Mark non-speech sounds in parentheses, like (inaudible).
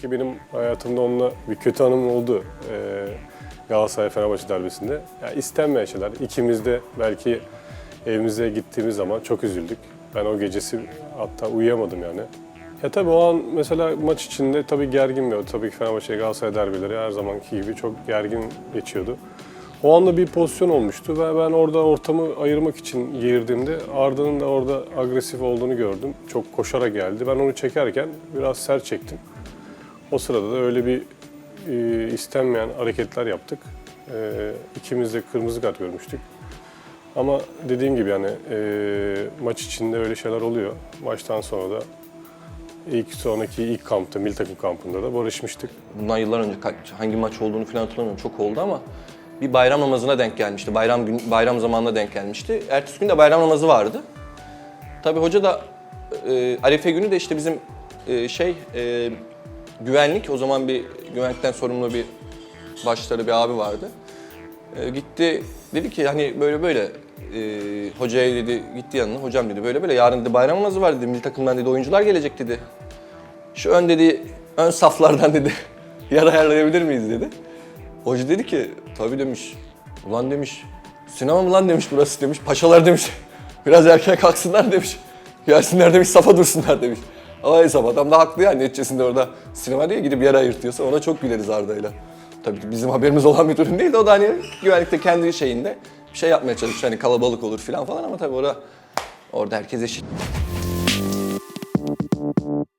Ki benim hayatımda onunla bir kötü anım oldu. Ee, Galatasaray Fenerbahçe derbisinde. Ya istenmeyen şeyler. İkimiz de belki evimize gittiğimiz zaman çok üzüldük. Ben o gecesi hatta uyuyamadım yani. Ya tabii o an mesela maç içinde tabii gergin bir Tabii ki Fenerbahçe Galatasaray derbileri her zamanki gibi çok gergin geçiyordu. O anda bir pozisyon olmuştu ve ben orada ortamı ayırmak için girdiğimde Arda'nın da orada agresif olduğunu gördüm. Çok koşarak geldi. Ben onu çekerken biraz sert çektim. O sırada da öyle bir e, istenmeyen hareketler yaptık. E, ikimiz de kırmızı kart görmüştük. Ama dediğim gibi yani e, maç içinde öyle şeyler oluyor. Maçtan sonra da ilk sonraki ilk kampta, milli takım kampında da barışmıştık. Bundan yıllar önce hangi maç olduğunu falan hatırlamıyorum. Çok oldu ama bir bayram namazına denk gelmişti. Bayram gün, bayram zamanına denk gelmişti. Ertesi gün de bayram namazı vardı. Tabii hoca da e, Arife günü de işte bizim e, şey e, güvenlik o zaman bir güvenlikten sorumlu bir başları bir abi vardı. E, gitti dedi ki hani böyle böyle e, hocaya dedi gitti yanına hocam dedi böyle böyle yarın dedi bayram namazı var dedi milli takımdan dedi oyuncular gelecek dedi. Şu ön dedi, ön saflardan dedi, (laughs) yer ayarlayabilir miyiz dedi. Hoca dedi ki, tabii demiş. Ulan demiş, sinema mı lan demiş burası demiş. Paşalar demiş, (laughs) biraz erken kalksınlar demiş. Gelsinler demiş, safa dursunlar demiş. Ama hesap adam da haklı yani neticesinde orada sinema diye gidip yer ayırtıyorsa ona çok güleriz Arda'yla. Tabii bizim haberimiz olan bir durum değil de o da hani güvenlikte kendi şeyinde bir şey yapmaya çalışıyor. Hani kalabalık olur falan falan ama tabii orada, orada herkes eşit.